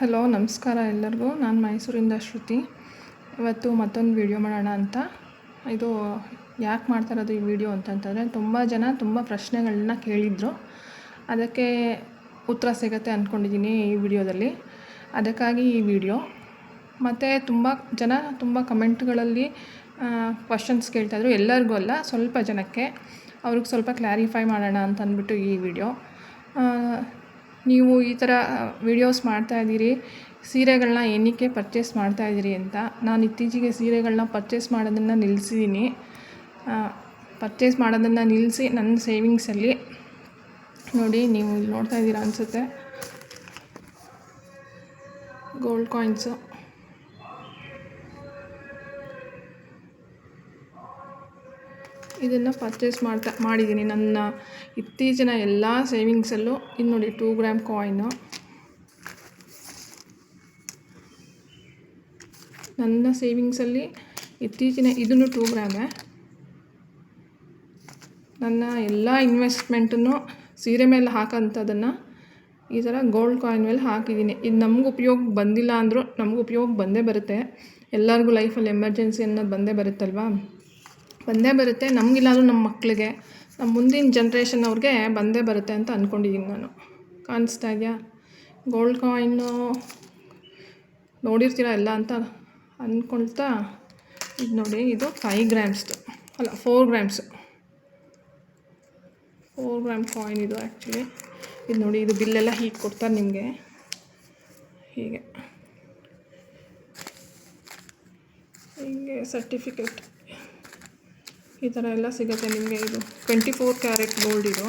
Hello, ನಮಸ್ಕಾರ ಎಲ್ಲರಿಗೂ. ನಾನು ಮೈಸೂರಿಂದ ಶ್ರುತಿ. ಇವತ್ತು ಮತ್ತೊಂದು ವಿಡಿಯೋ ಮಾಡೋಣ ಅಂತ. ಇದು ಯಾಕೆ ಮಾಡ್ತಾ ಇರೋದು ಈ ವಿಡಿಯೋ ಅಂತಂತಂದರೆ, ತುಂಬ ಜನ ತುಂಬ ಪ್ರಶ್ನೆಗಳನ್ನ ಕೇಳಿದರು. ಅದಕ್ಕೆ ಉತ್ತರ ಸಿಗತ್ತೆ ಅಂದ್ಕೊಂಡಿದ್ದೀನಿ ಈ ವಿಡಿಯೋದಲ್ಲಿ ಅದಕ್ಕಾಗಿ ಈ ವಿಡಿಯೋ ಮತ್ತು ತುಂಬ ಜನ ತುಂಬ ಕಮೆಂಟ್ಗಳಲ್ಲಿ ಕ್ವಶನ್ಸ್ ಕೇಳ್ತಾಯಿದ್ರು ಎಲ್ಲರಿಗೂ ಅಲ್ಲ, ಸ್ವಲ್ಪ ಜನಕ್ಕೆ. ಅವ್ರಿಗೆ ಸ್ವಲ್ಪ ಕ್ಲಾರಿಫೈ ಮಾಡೋಣ ಅಂತ ಅಂದ್ಬಿಟ್ಟು ಈ ವಿಡಿಯೋ ನೀವು ಈ ಥರ ವಿಡಿಯೋಸ್ ಮಾಡ್ತಾಯಿದ್ದೀರಿ ಸೀರೆಗಳನ್ನ ಏನಕ್ಕೆ ಪರ್ಚೇಸ್ ಮಾಡ್ತಾಯಿದ್ದೀರಿ ಅಂತ, ನಾನು ಇತ್ತೀಚೆಗೆ ಸೀರೆಗಳನ್ನ ಪರ್ಚೇಸ್ ಮಾಡೋದನ್ನು ನಿಲ್ಲಿಸಿದ್ದೀನಿ ಪರ್ಚೇಸ್ ಮಾಡೋದನ್ನು ನಿಲ್ಲಿಸಿ ನನ್ನ ಸೇವಿಂಗ್ಸಲ್ಲಿ ನೋಡಿ, ನೀವು ಇಲ್ಲಿ ನೋಡ್ತಾ ಇದ್ದೀರಾ ಅನಿಸುತ್ತೆ. ಗೋಲ್ಡ್ ಕಾಯಿನ್ಸು ಇದನ್ನು ಪರ್ಚೇಸ್ ಮಾಡ್ತಾ ಮಾಡಿದ್ದೀನಿ ನನ್ನ ಇತ್ತೀಚಿನ ಎಲ್ಲ ಸೇವಿಂಗ್ಸಲ್ಲೂ ಇದು ನೋಡಿ ಟೂ ಗ್ರಾಮ್ ಕಾಯಿನು ನನ್ನ ಸೇವಿಂಗ್ಸಲ್ಲಿ ಇತ್ತೀಚಿನ ಇದನ್ನು ಟೂ ಗ್ರಾಮೇ ನನ್ನ ಎಲ್ಲ ಇನ್ವೆಸ್ಟ್ಮೆಂಟನ್ನು ಸೀರೆ ಮೇಲೆ ಹಾಕೋಂಥದ್ದನ್ನು ಈ ಥರ ಗೋಲ್ಡ್ ಕಾಯಿನ್ ಮೇಲೆ ಹಾಕಿದ್ದೀನಿ ಇದು ನಮ್ಗೆ ಉಪಯೋಗ ಬಂದಿಲ್ಲ ಅಂದರೂ ನಮ್ಗೆ ಉಪಯೋಗ ಬಂದೇ ಬರುತ್ತೆ. ಎಲ್ಲರಿಗೂ ಲೈಫಲ್ಲಿ ಎಮರ್ಜೆನ್ಸಿ ಅನ್ನೋದು ಬಂದೇ ಬರುತ್ತಲ್ವಾ? ಬಂದೇ ಬರುತ್ತೆ. ನಮಗಿಲ್ಲಾದ್ರೂ ನಮ್ಮ ಮಕ್ಕಳಿಗೆ ನಮ್ಮ ಮುಂದಿನ ಜನ್ರೇಷನ್ ಅವ್ರಿಗೆ ಬಂದೇ ಬರುತ್ತೆ ಅಂತ ಅಂದ್ಕೊಂಡಿದ್ದೀನಿ ನಾನು. ಕಾಣಿಸ್ತಾ ಇದೆಯಾ? ಗೋಲ್ಡ್ ಕಾಯಿನ್ನು ನೋಡಿರ್ತೀರ ಎಲ್ಲ ಅಂತ ಅಂದ್ಕೊಳ್ತಾ ಇದು ನೋಡಿ, ಇದು ಫೈವ್ ಗ್ರಾಮ್ಸ್ದು ಅಲ್ಲ four grams four gram coin ಇದು ಆ್ಯಕ್ಚುಲಿ ಇದು ನೋಡಿ, ಇದು ಬಿಲ್ಲೆಲ್ಲ ಹೀಗೆ ಕೊಡ್ತಾರೆ ನಿಮಗೆ. ಹೀಗೆ. ಹೀಗೆ ಸರ್ಟಿಫಿಕೇಟ್ ಈ ಥರ ಎಲ್ಲ ಸಿಗುತ್ತೆ ನಿಮಗೆ ಇದು. ಟ್ವೆಂಟಿ ಫೋರ್ ಕ್ಯಾರೆಟ್ ಗೋಲ್ಡ್ ಇದು.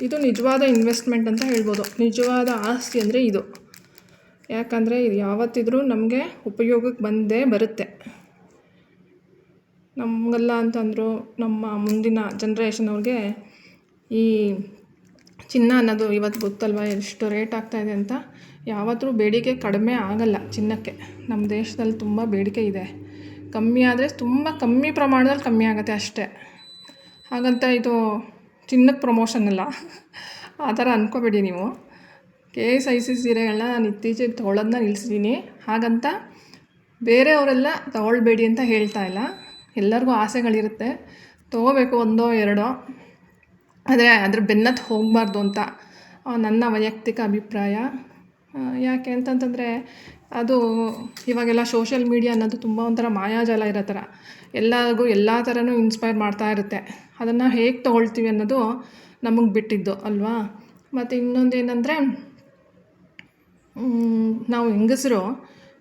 ಇದು ನಿಜವಾದ ಇನ್ವೆಸ್ಟ್ಮೆಂಟ್ ಅಂತ ಹೇಳ್ಬೋದು. ನಿಜವಾದ ಆಸ್ತಿ ಅಂದರೆ ಇದು. ಯಾಕಂದರೆ ಇದು ಯಾವತ್ತಿದ್ರೂ ನಮಗೆ ಉಪಯೋಗಕ್ಕೆ ಬಂದೇ ಬರುತ್ತೆ. ನಮಗಲ್ಲ ಅಂತಂದರು ನಮ್ಮ ಮುಂದಿನ ಜನ್ರೇಷನ್ ಅವ್ರಿಗೆ ಈ ಚಿನ್ನ ಅನ್ನೋದು ಇವತ್ತು ಗೊತ್ತಲ್ವ? ಎಷ್ಟು ರೇಟ್ ಆಗ್ತಾಯಿದೆ ಅಂತ. ಯಾವತ್ತೂ ಬೇಡಿಕೆ ಕಡಿಮೆ ಆಗಲ್ಲ ಚಿನ್ನಕ್ಕೆ. ನಮ್ಮ ದೇಶದಲ್ಲಿ ತುಂಬ ಬೇಡಿಕೆ ಇದೆ. ಕಮ್ಮಿ ಆದರೆ ತುಂಬ ಕಮ್ಮಿ ಪ್ರಮಾಣದಲ್ಲಿ ಕಮ್ಮಿ ಆಗುತ್ತೆ ಅಷ್ಟೇ. ಹಾಗಂತ ಇದು ಚಿನ್ನದ ಪ್ರಮೋಷನ್ ಅಲ್ಲ. ಆ ಥರ ಅಂದ್ಕೋಬೇಡಿ ನೀವು. ಕೆ ಎಸ್ ಐ ಸಿ ಸೀರೆಗಳನ್ನ ನಾನು ಇತ್ತೀಚೆಗೆ ತೊಗೊಳೋದನ್ನ ನಿಲ್ಲಿಸಿದ್ದೀನಿ ಹಾಗಂತ ಬೇರೆಯವರೆಲ್ಲ ತೊಗೊಳ್ಬೇಡಿ ಅಂತ ಹೇಳ್ತಾ ಇಲ್ಲ. ಎಲ್ಲರಿಗೂ ಆಸೆಗಳಿರುತ್ತೆ. ತೊಗೋಬೇಕು ಒಂದೋ ಎರಡೋ. ಆದರೆ ಅದ್ರ ಬೆನ್ನತ್ತು ಹೋಗಬಾರ್ದು ಅಂತ. ನನ್ನ ವೈಯಕ್ತಿಕ ಅಭಿಪ್ರಾಯ. ಯಾಕೆ ಅಂತಂತಂದರೆ ಅದು ಇವಾಗೆಲ್ಲ ಸೋಷಿಯಲ್ ಮೀಡಿಯಾ ಅನ್ನೋದು ತುಂಬ ಒಂಥರ ಮಾಯಾಜಾಲ ಇರೋ ಥರ. ಎಲ್ಲರಿಗೂ ಎಲ್ಲ ಥರನೂ ಇನ್ಸ್ಪೈರ್ ಮಾಡ್ತಾ ಇರುತ್ತೆ. ಅದನ್ನು ಹೇಗೆ ತೊಗೊಳ್ತೀವಿ ಅನ್ನೋದು ನಮಗೆ ಬಿಟ್ಟಿದ್ದು, ಅಲ್ವಾ? ಮತ್ತು ಇನ್ನೊಂದು ಏನಂದರೆ ನಾವು ಹೆಂಗಸರು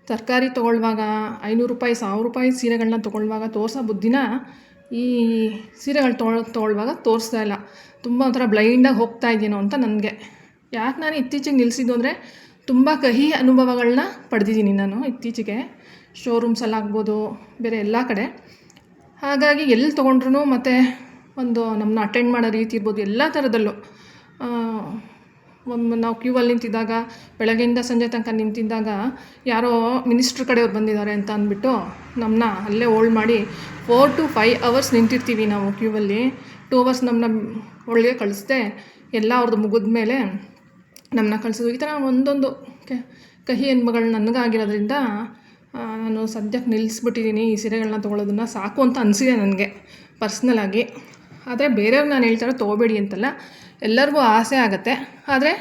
ತರಕಾರಿ ತೊಗೊಳ್ಳುವಾಗ ಐನೂರು ರೂಪಾಯಿ, ಸಾವಿರ ರೂಪಾಯಿ ಸೀರೆಗಳನ್ನ ತೊಗೊಳ್ಳುವಾಗ ತೋರಿಸೋ ಬುದ್ಧಿನ ಈ ಸೀರೆಗಳು ತೊಗೊಳ್ ತೊಗೊಳ್ಳುವಾಗ ತೋರಿಸ್ತಾ ಇಲ್ಲ. ತುಂಬ ಒಂಥರ ಬ್ಲೈಂಡಾಗಿ ಹೋಗ್ತಾ ಇದ್ದೀನೋ ಅಂತ ನನಗೆ. ಯಾಕೆ ನಾನು ಇತ್ತೀಚೆಗೆ ನಿಲ್ಲಿಸಿದ್ದು ಅಂದರೆ ತುಂಬ ಕಹಿ ಅನುಭವಗಳನ್ನ ಪಡೆದಿದ್ದೀನಿ ನಾನು ಇತ್ತೀಚೆಗೆ. ಶೋರೂಮ್ಸಲ್ಲಾಗ್ಬೋದು ಬೇರೆ ಎಲ್ಲ ಕಡೆ. ಹಾಗಾಗಿ ಎಲ್ಲಿ ತೊಗೊಂಡ್ರು ಮತ್ತು ಒಂದು ನಮ್ಮನ್ನ ಅಟೆಂಡ್ ಮಾಡೋ ರೀತಿ ಇರ್ಬೋದು ಎಲ್ಲ ಥರದಲ್ಲೂ ಒಂದು ನಾವು ಕ್ಯೂವಲ್ಲಿ ನಿಂತಿದ್ದಾಗ, ಬೆಳಗ್ಗೆಯಿಂದ ಸಂಜೆ ತನಕ ನಿಂತಿದ್ದಾಗ ಯಾರೋ ಮಿನಿಸ್ಟ್ರ್ ಕಡೆಯವ್ರು ಬಂದಿದ್ದಾರೆ ಅಂತ ಅಂದ್ಬಿಟ್ಟು ನಮ್ಮನ್ನ ಅಲ್ಲೇ ಓಲ್ಡ್ ಮಾಡಿ ಫೋರ್ ಟು ಫೈವ್ ಅವರ್ಸ್ ನಿಂತಿರ್ತೀವಿ ನಾವು ಕ್ಯೂವಲ್ಲಿ ಟೂ ಅವರ್ಸ್ ನಮ್ಮನ್ನ ಒಳಗೆ ಕಳಿಸ್ದೆ, ಎಲ್ಲ ಅವ್ರದ್ದು ಮುಗಿದ ಮೇಲೆ ನಮ್ಮನ್ನ ಕಳಿಸಿದ್ರು ಈ ಥರ ಒಂದೊಂದು ಕಹಿ ಅನುಭವಗಳು ನನಗಾಗಿರೋದ್ರಿಂದ ನಾನು ಸದ್ಯಕ್ಕೆ ನಿಲ್ಲಿಸ್ಬಿಟ್ಟಿದ್ದೀನಿ ಈ ಸೀರೆಗಳನ್ನ ತೊಗೊಳೋದನ್ನು ಸಾಕು ಅಂತ ಅನಿಸಿದೆ ನನಗೆ ಪರ್ಸ್ನಲಾಗಿ ಆದರೆ ಬೇರೆಯವ್ರು ನಾನು ಹೇಳ್ತಾರೆ ತೊಗೋಬೇಡಿ ಅಂತಲ್ಲ, ಎಲ್ಲರಿಗೂ ಆಸೆ ಆಗುತ್ತೆ. ಆದರೆ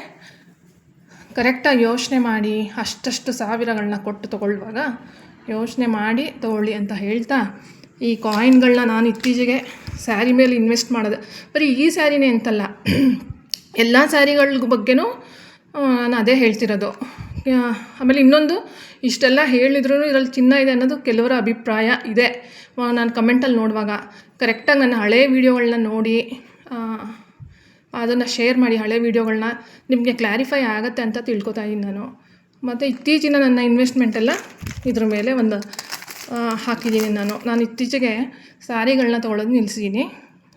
ಕರೆಕ್ಟಾಗಿ ಯೋಚನೆ ಮಾಡಿ, ಅಷ್ಟಷ್ಟು ಸಾವಿರಗಳನ್ನ ಕೊಟ್ಟು ತೊಗೊಳ್ಳುವಾಗ ಯೋಚನೆ ಮಾಡಿ ತೊಗೊಳ್ಳಿ ಅಂತ ಹೇಳ್ತಾ, ಈ ಕಾಯಿನ್ಗಳನ್ನ ನಾನು ಇತ್ತೀಚೆಗೆ ಸ್ಯಾರಿ ಮೇಲೆ ಇನ್ವೆಸ್ಟ್ ಮಾಡೋದು, ಬರೀ ಈ ಸ್ಯಾರಿನೇ ಅಂತಲ್ಲ ಎಲ್ಲ ಸ್ಯಾರಿಗಳ ಬಗ್ಗೆನೂ ನಾನು ಅದೇ ಹೇಳ್ತಿರೋದು. ಆಮೇಲೆ ಇನ್ನೊಂದು, ಇಷ್ಟೆಲ್ಲ ಹೇಳಿದ್ರೂ ಇದರಲ್ಲಿ ಚಿನ್ನ ಇದೆ ಅನ್ನೋದು ಕೆಲವರ ಅಭಿಪ್ರಾಯ ಇದೆ. ನಾನು ಕಮೆಂಟಲ್ಲಿ ನೋಡುವಾಗ ಕರೆಕ್ಟಾಗಿ ನನ್ನ ಹಳೆ ವೀಡಿಯೋಗಳನ್ನ ನೋಡಿ ಅದನ್ನು ಶೇರ್ ಮಾಡಿ ಹಳೆ ವೀಡಿಯೋಗಳನ್ನ ನಿಮಗೆ ಕ್ಲಾರಿಫೈ ಆಗುತ್ತೆ ಅಂತ ತಿಳ್ಕೊತಾ ಇದ್ದೀನಿ ನಾನು. ಮತ್ತು ಇತ್ತೀಚಿನ ನನ್ನ ಇನ್ವೆಸ್ಟ್ಮೆಂಟೆಲ್ಲ ಇದ್ರ ಮೇಲೆ ಒಂದು ಹಾಕಿದ್ದೀನಿ ನಾನು. ನಾನು ಇತ್ತೀಚೆಗೆ ಸ್ಯಾರಿಗಳನ್ನ ತೊಗೊಳೋದು ನಿಲ್ಲಿಸಿದ್ದೀನಿ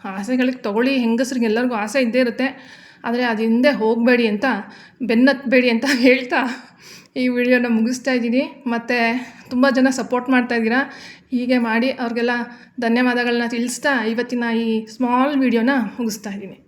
ಆಸೆಗಳಿಗೆ ತೊಗೊಳ್ಳಿ ಹೆಂಗಸ್ರಿಗೆ ಎಲ್ಲರಿಗೂ ಆಸೆ ಇದ್ದೇ ಇರುತ್ತೆ. ಆದರೆ ಅದು ಹಿಂದೆ ಹೋಗಬೇಡಿ ಅಂತ ಬೆನ್ನತ್ತಬೇಡಿ ಅಂತ ಹೇಳ್ತಾ ಈ ವಿಡಿಯೋನ ಮುಗಿಸ್ತಾ ಇದ್ದೀನಿ. ಮತ್ತು ತುಂಬ ಜನ ಸಪೋರ್ಟ್ ಮಾಡ್ತಾ ಇದ್ದೀರಾ? ಹೀಗೆ ಮಾಡಿ ಅವ್ರಿಗೆಲ್ಲ ಧನ್ಯವಾದಗಳನ್ನ ತಿಳಿಸ್ತಾ ಇವತ್ತಿನ ಈ ಸ್ಮಾಲ್ ವಿಡಿಯೋನ ಮುಗಿಸ್ತಾ ಇದ್ದೀನಿ.